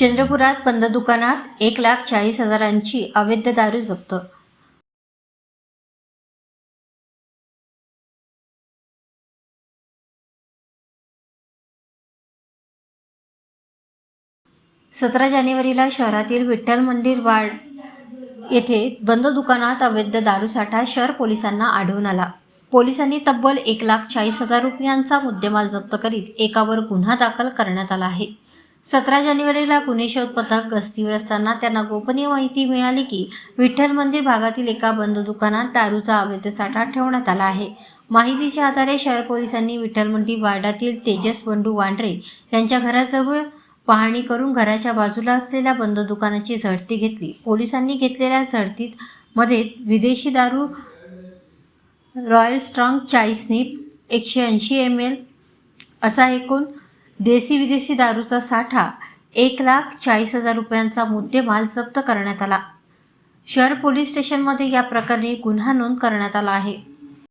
चंद्रपुरात बंद दुकानात एक लाख चाळीस हजारांची अवैध दारू जप्त. सतरा जानेवारीला शहरातील विठ्ठल मंदिर वाड येथे बंद दुकानात अवैध दारूसाठा शहर पोलिसांना आढळून आला. पोलिसांनी तब्बल एक लाख चाळीस हजार रुपयांचा मुद्देमाल जप्त करीत एकावर गुन्हा दाखल करण्यात आला आहे. सतरा जानेवारीला गुन्हे शोध पथक गस्तीवर असताना त्यांना गोपनीय माहिती मिळाली की विठ्ठल मंदिर भागातील एका बंद दुकानात दारूचा अवैध साठा ठेवण्यात आला आहे. माहितीच्या आधारे शहर पोलिसांनी विठ्ठल मंदिर वार्डातील तेजस बंडू वांढरे यांच्या घराजवळ पाहणी करून घराच्या बाजूला असलेल्या बंद दुकानाची झडती घेतली. पोलिसांनी घेतलेल्या झडतीत मध्ये विदेशी दारू रॉयल स्ट्रॉंग चाय निप एकशे ऐंशी एम एल असा एकूण देशी विदेशी दारूचा साठा एक लाख चाळीस हजार रुपयांचा मुद्देमाल जप्त करण्यात आला. शहर पोलीस स्टेशनमध्ये या प्रकरणी गुन्हा नोंद करण्यात आला आहे.